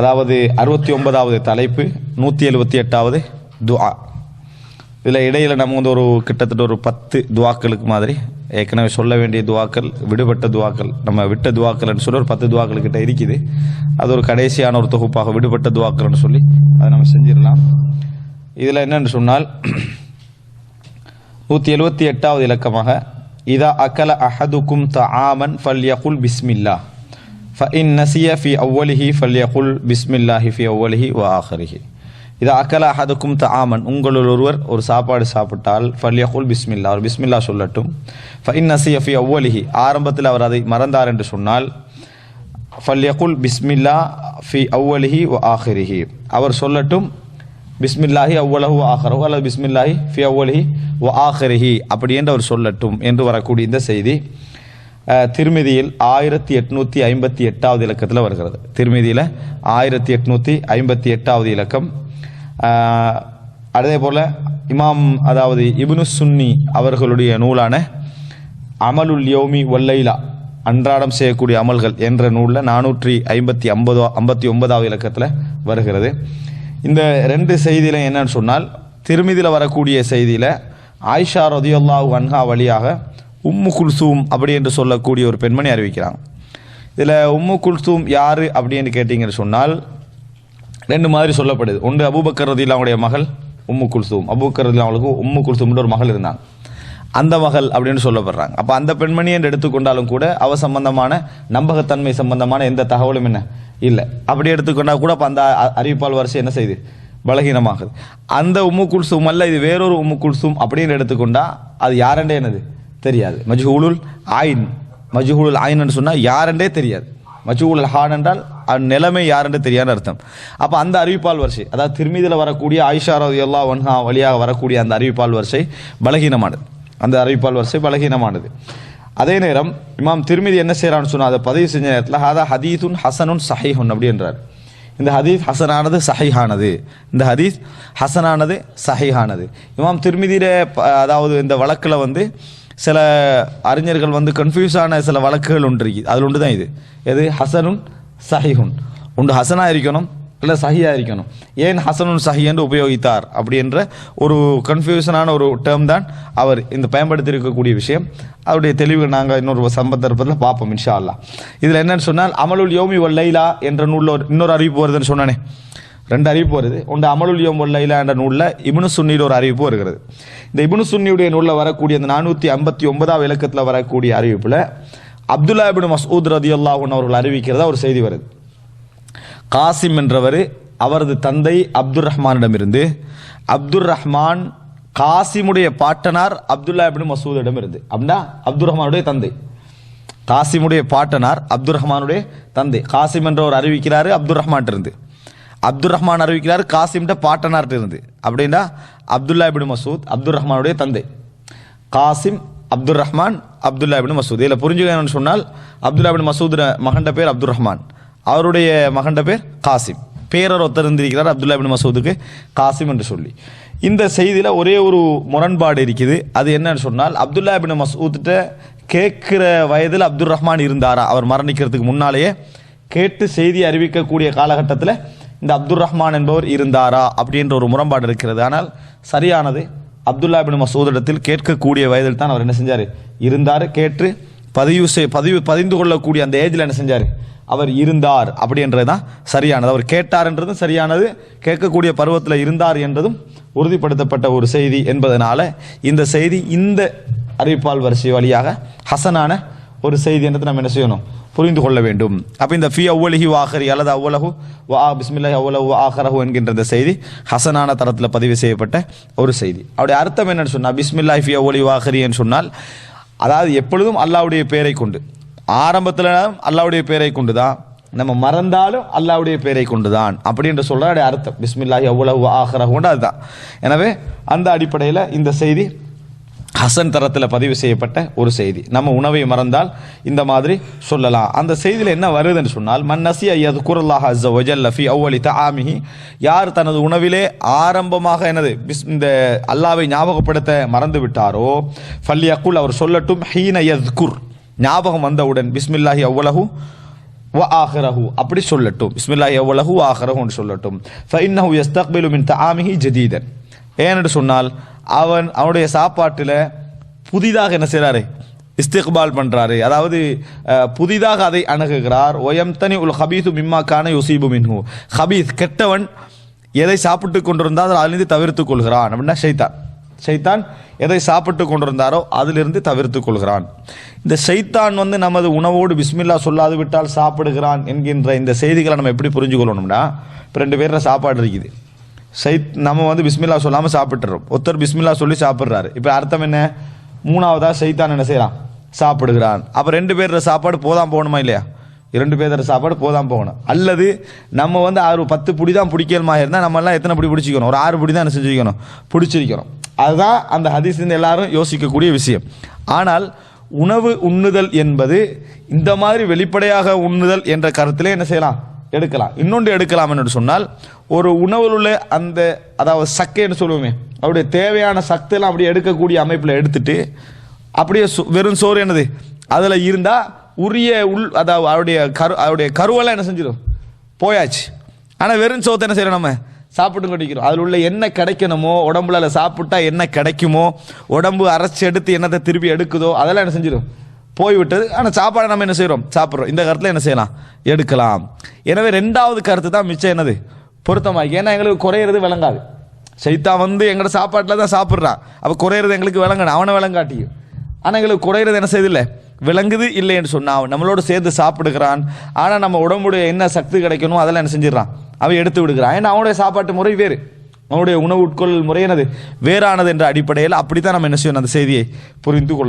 அதாவது அறுபத்தி ஒன்பதாவது தலைப்பு நூற்றி எழுபத்தி எட்டாவது துஆ. இதில் இடையில் நம்ம வந்து ஒரு கிட்டத்தட்ட ஒரு பத்து துவாக்களுக்கு மாதிரி ஏற்கனவே சொல்ல வேண்டிய துவாக்கள் விடுபட்ட துவாக்கள் நம்ம விட்ட துவாக்கள்னு சொல்லி ஒரு பத்து துவாக்கள் கிட்ட இருக்குது. அது ஒரு கடைசியான ஒரு தொகுப்பாக விடுபட்ட துவாக்கள்னு சொல்லி அதை நம்ம செஞ்சிடலாம். இதில் என்னென்னு சொன்னால் நூற்றி எழுபத்தி எட்டாவது இலக்கமாக இதா அகல அஹதுக்கும் தஆமன் ஃபல்யகுல் பிஸ்மில்லா. ஃபஇன் நசிய ஃபி அவ்வலிஹி ஃபல்யகுல் பிஸ்மில்லாஹி ஃபி அவ்வலிஹி வ ஆஹரிஹி இது அக்கல அஹதுக்கும் ஆமன் உங்களுள் ஒருவர் ஒரு சாப்பாடு சாப்பிட்டால் ஃபல்யகுல் பிஸ்மில்லா ஒரு பிஸ்மில்லா சொல்லட்டும் ஃபஇன் நசிய ஃபி அவ்வலிஹி ஆரம்பத்தில் அவர் அதை மறந்தார் என்று சொன்னால் ஃபல்யகுல் பிஸ்மில்லா ஃபி அவ்வலிஹி வ ஆஹிரிஹி அவர் சொல்லட்டும் பிஸ்மில்லாஹி அவ்வளஹு ஆஹரஹு அல்லது பிஸ்மில்லாஹி ஃபி அவ்வலிஹி வ ஆஹிரிஹி அப்படி என்று அவர் சொல்லட்டும் என்று வரக்கூடிய இந்த செய்தி திருமிதியில் ஆயிரத்தி எட்நூத்தி ஐம்பத்தி எட்டாவது இலக்கத்தில் வருகிறது. திருமிதியில் ஆயிரத்தி எட்நூத்தி ஐம்பத்தி எட்டாவது இலக்கம். அதே போல இமாம் அதாவது இபுனு சுன்னி அவர்களுடைய நூலான அமலுல் யோமி ஒல்லைலா அன்றாடம் செய்யக்கூடிய அமல்கள் என்ற நூலில் நானூற்றி ஐம்பத்தி ஐம்பதோ ஐம்பத்தி ஒன்பதாவது இலக்கத்தில் வருகிறது. இந்த ரெண்டு செய்தியில என்னன்னு சொன்னால் திருமிதியில் வரக்கூடிய செய்தியில் ஆயிஷா ரதியுல்லாஹ் வன்ஹா வழியாக உம்மு குல்சூம் அப்படி என்று சொல்லக்கூடிய ஒரு பெண்மணி அறிவிக்கிறாங்க இதில் உம்மு குல்சூம் யார் அப்படின்னு கேட்டீங்கன்னு சொன்னால் ரெண்டு மாதிரி சொல்லப்படுது. ஒன்று அபூபக்கர் ரதிலாவுடைய மகள் உம்மு குல்சூம். அபூபக்கர் ரதிலாவுக்கு உம்மு குல்சூம்னு ஒரு மகள் இருந்தாங்க அந்த மகள் அப்படின்னு சொல்லப்படுறாங்க. அப்போ அந்த பெண்மணி என்று எடுத்துக்கொண்டாலும் கூட அவ சம்பந்தமான நம்பகத்தன்மை சம்பந்தமான எந்த தகவலும் என்ன? இல்லை. அப்படி எடுத்துக்கொண்டால் கூட அப்போ அந்த அ- அறிவிப்பால் வரிசை என்ன செய்யுது பலகீனமாகுது. அந்த உம்மு குல்சூம் அல்ல இது வேறொரு உம்மு குல்சூம் அப்படின்னு எடுத்துக்கொண்டா அது யாரெண்டே என்னது? தெரியாது. மஜ்ஹூலுல் ஆயின். மஜ்ஹூலுல் ஆயின்னு சொன்னால் யாருன்றே தெரியாது. மஜ்ஹூலுல் ஹான் என்றால் அந்த நிலைமை யாருன்னு தெரியாத அர்த்தம். அப்போ அந்த அறிவிப்பால் வரிசை அதாவது திருமீதியில் வரக்கூடிய ஆயிஷா அல்லா ஒன்ஹா வழியாக வரக்கூடிய அந்த அறிவிப்பால் வரிசை பலகீனமானது. அந்த அறிவிப்பால் வரிசை பலகீனமானது. அதே நேரம் இமாம் திருமிதி என்ன செய்கிறான்னு சொன்னால் அதை பதிவு செஞ்ச நேரத்தில் ஹதா ஹதீதுன் ஹசனுன் சஹிஹுன் அப்படின்றார் இந்த ஹதீஸ் ஹசனானது சஹிஹானது. இந்த ஹதீஸ் ஹசனானது சஹிஹானது. இமாம் திருமிதியில் அதாவது இந்த வழக்கில் வந்து சில அறிஞர்கள் வந்து கன்ஃபியூஸ் ஆன சில வழக்குகள் ஒன்று இருக்குது அதில் ஒன்று தான் இது. எது? ஹசனுன் சஹிஹுன். ஒன்று ஹசனா இருக்கணும் இல்லை சஹியாக இருக்கணும். ஏன் ஹசனுன் சஹி என்று உபயோகித்தார் அப்படி என்ற ஒரு கன்ஃபியூஷனான ஒரு டேர்ம் தான் அவர் இந்த பயன்படுத்தி இருக்கக்கூடிய விஷயம். அவருடைய தெளிவு நாங்கள் இன்னொரு சம்பந்தத்தில் பார்ப்போம் இன்ஷா அல்லாஹ். இதில் என்னன்னு சொன்னால் அமலுல் யோமி வல்லைலா என்ற நூலில் ஒரு இன்னொரு அறிவிப்பு வருதுன்னு சொன்னானே. ரெண்டு அறிவிப்பு வருது ஒன்று அமலுல் யோம் வல்லைலா என்ற நூலில் இபுனு சுன்னியில் ஒரு அறிவிப்பு வருகிறது இந்த இபுனு சுன்னியுடைய நூலில் வரக்கூடிய அந்த நானூற்றி ஐம்பத்தி ஒன்பதாம் இலக்கத்தில் வரக்கூடிய அறிவிப்பில் அப்துல்லா இபின் மசூத் ரதி அல்லாஹன் அவர்கள் அறிவிக்கிறதா ஒரு செய்தி வருது. காசிம் என்றவர் அவரது தந்தை அப்துர் ரஹ்மானிடமிருந்து அப்துல் ரஹ்மான் காசிமுடைய பாட்டனார் அப்துல்லா இபின் மசூதிடம் இருந்து அப்படின்னா அப்துல் ரஹ்மானுடைய தந்தை. காசிமுடைய பாட்டனார் அப்துல் ரஹ்மானுடைய தந்தை. காசிம் என்றவர் அறிவிக்கிறார் அப்துல் ரஹ்மான் இருந்து. அப்துர் ரஹ்மான் அறிவிக்கிறார் காசிம்ட பாட்டனார்ட்ட இருந்து. அப்படின்னா அப்துல்லா இபின் மசூத் அப்துல் ரஹ்மானுடைய தந்தை. Qasim Abdur Rahman Abdullah ibn Masud. இதில் புரிஞ்சுக்கணும்னு சொன்னால் அப்துல்லா இபின் மசூத் மகண்ட பேர் அப்துல் ரஹ்மான் அவருடைய மகண்ட பேர் காசிம். பேரர் ஒருத்தர் இருந்திருக்கிறார் அப்துல்லா இபின் மசூதுக்கு காசிம் என்று சொல்லி. இந்த செய்தியில் ஒரே ஒரு முரண்பாடு இருக்குது. அது என்னன்னு சொன்னால் அப்துல்லா இபின் மசூத்கிட்ட கேட்குற வயதில் அப்துல் ரஹ்மான் இருந்தாரா? அவர் மரணிக்கிறதுக்கு முன்னாலேயே கேட்டு செய்தி அறிவிக்கக்கூடிய காலகட்டத்தில் இந்த அப்துர் ரஹ்மான் என்பவர் இருந்தாரா அப்படின்ற ஒரு முரண்பாடு இருக்கிறது. ஆனால் சரியானது. அப்துல்லா பின் மசூதிடத்தில் கேட்கக்கூடிய வயதில் தான் அவர் என்ன செஞ்சார்? இருந்தார் கேட்டு பதிவு செய் பதிவு பதிந்து கொள்ளக்கூடிய அந்த ஏஜில் என்ன செஞ்சார்? அவர் இருந்தார் அப்படின்றது தான் சரியானது. அவர் கேட்டார் என்றதும் சரியானது. கேட்கக்கூடிய பருவத்தில் இருந்தார் என்றதும் உறுதிப்படுத்தப்பட்ட ஒரு செய்தி என்பதனால இந்த செய்தி இந்த அறிவிப்பால் வரிசை வழியாக ஹசனான ஒரு செய்தி என்றது நம்ம என்ன செய்யணும்? புரிந்து கொள்ள வேண்டும். அப்ப இந்த ஃபி அவ்வளஹி வாஹரி அல்லது அவ்வளகு வா பிஸ்மில்லாஹி அவ்வளவு ஆஹரஹு என்கின்ற இந்த செய்தி ஹசனான தரத்தில் பதிவு செய்யப்பட்ட ஒரு செய்தி. அவருடைய அர்த்தம் என்னன்னு சொன்னால் பிஸ்மில்லாஹி ஃபி அவ்வளி வாஹரின்னு சொன்னால் அதாவது எப்பொழுதும் அல்லாஹ்வுடைய பேரை கொண்டு ஆரம்பத்தில் அல்லாவுடைய பேரை கொண்டு தான் நம்ம மறந்தாலும் அல்லாவுடைய பேரை கொண்டு தான் அப்படின்ற சொல்ற அர்த்தம். பிஸ்மில்லாஹி அவ்வளவு ஆஹரஹுண்டு அதுதான். எனவே அந்த அடிப்படையில் இந்த செய்தி ஹசன் தரத்தில் பதிவு செய்யப்பட்ட ஒரு செய்தி. நம்ம உணவை மறந்தால் இந்த மாதிரி சொல்லலாம். அந்த செய்தியில் என்ன வருதுன்னு சொன்னால் மன்னசி ஐயது குரல்லாக அஸ்ஸ வஜல் லஃபி அவ்வளி ஆமிஹி யார் தனது உணவிலே ஆரம்பமாக எனது பிஸ் இந்த அல்லாவை ஞாபகப்படுத்த மறந்து விட்டாரோ ஃபல்யக்குல் அவர் சொல்லட்டும் ஹீன யத்குர். ஞாபகம் வந்தவுடன் பிஸ்மில்லாஹி அவ்வளஹு வ ஆஹரஹு. அப்படி சொல்லட்டும் பிஸ்மில்லாஹி அவ்வளஹு வ ஆஹிரஹுன்னு சொல்லட்டும். ஃபஇன்னஹு எஸ்தக்பிலு மின் ஆமிஹி ஜதீதன். ஏனென்று சொன்னால் அவன் அவனுடைய சாப்பாட்டில் புதிதாக என்ன செய்கிறாரு இஸ்திக்பால் பண்ணுறாரு அதாவது புதிதாக அதை அணுகுகிறார். ஒயம்தனி உல் ஹபீது மிம்மா கான யுசீபு மின்ஹு. ஹபீஸ் கெட்டவன் எதை சாப்பிட்டு கொண்டிருந்தால் அதிலிருந்து தவிர்த்து கொள்கிறான். அப்படின்னா ஷைத்தான். ஷைத்தான் எதை சாப்பிட்டு கொண்டிருந்தாரோ அதிலிருந்து தவிர்த்து கொள்கிறான். இந்த ஷைத்தான் வந்து நமது உணவோடு பிஸ்மில்லா சொல்லாது விட்டால் சாப்பிடுகிறான் என்கின்ற இந்த செய்திகளை நம்ம எப்படி புரிஞ்சு கொள்ளணும்னா இப்போ ரெண்டு பேரில் சாப்பாடு இருக்குது. சைத் நம்ம வந்து பிஸ்மில்லா சொல்லாமல் சாப்பிட்டுறோம். ஒருத்தர் பிஸ்மில்லா சொல்லி சாப்பிட்றாரு. இப்போ அர்த்தம் என்ன? மூணாவதாக சைத்தான் என்ன செய்கிறான் சாப்பிடுகிறான். அப்போ ரெண்டு பேர் சாப்பாடு போதான் போகணுமா இல்லையா? இரண்டு பேர் சாப்பாடு போதான் போகணும். அல்லது நம்ம வந்து ஆறு பத்து புடி தான் பிடிக்கணுமா இருந்தால் நம்மளாம் எத்தனை புடி பிடிச்சிக்கணும்? ஒரு ஆறு புடி தான் என்ன செஞ்சுக்கணும் பிடிச்சிருக்கணும் அதுதான் அந்த ஹதீஸ்லேருந்து எல்லாரும் யோசிக்கக்கூடிய விஷயம். ஆனால் உணவு உண்ணுதல் என்பது இந்த மாதிரி வெளிப்படையாக உண்ணுதல் என்ற கருத்திலே என்ன செய்யலாம்? எடுக்கலாம். இன்னொன்று எடுக்கலாம் என்று சொன்னால் ஒரு உணவில் உள்ள அந்த அதாவது சக்கைன்னு சொல்லுவோமே அவருடைய தேவையான சக்தியெல்லாம் அப்படியே எடுக்கக்கூடிய அமைப்பில் எடுத்துட்டு அப்படியே வெறும் சோறு என்னது? அதில் இருந்தால் உரிய உள் அதாவது அவருடைய கரு அவருடைய கருவெல்லாம் என்ன செஞ்சிடும் போயாச்சு. ஆனால் வெறும் சோத்தை என்ன செய்யறோம் நம்ம? சாப்பிட்டு கொண்டிருக்கிறோம் அதில் உள்ள என்ன கிடைக்கணுமோ உடம்புல அதில் சாப்பிட்டா என்ன கிடைக்குமோ உடம்பு அரைச்சி எடுத்து என்னத்தை திருப்பி எடுக்குதோ அதெல்லாம் என்ன செஞ்சிடும் போய்விட்டது. ஆனால் சாப்பாடை நம்ம என்ன செய்கிறோம் சாப்பிட்றோம். இந்த கருத்தில் என்ன செய்யலாம்? எடுக்கலாம். எனவே ரெண்டாவது கருத்து தான் மிச்சம் என்னது? பொருத்தமாக ஏன்னா எங்களுக்கு குறையிறது விளங்காது. சைத்தா வந்து எங்களோட சாப்பாட்டில் தான் சாப்பிட்றான். அப்போ குறையிறது எங்களுக்கு விளங்கணும். அவனை விளங்காட்டியும். ஆனால் எங்களுக்கு குறையிறது என்ன செய்யுதில்ல விளங்குது இல்லைன்னு சொன்னால் அவன் நம்மளோட சேர்ந்து சாப்பிடுகிறான். ஆனால் நம்ம உடம்புடைய என்ன சக்தி கிடைக்கணும் அதெல்லாம் என்ன செஞ்சிடறான்? அவன் எடுத்து விடுகிறான். ஏன்னா அவனுடைய சாப்பாட்டு முறை வேறு. அவனுடைய உணவு உட்கொள்ளல் முறை என்னது? வேறானது என்ற அடிப்படையில் அப்படி தான் நம்ம என்ன செய்யணும் அந்த செய்தியை புரிந்து கொள்ள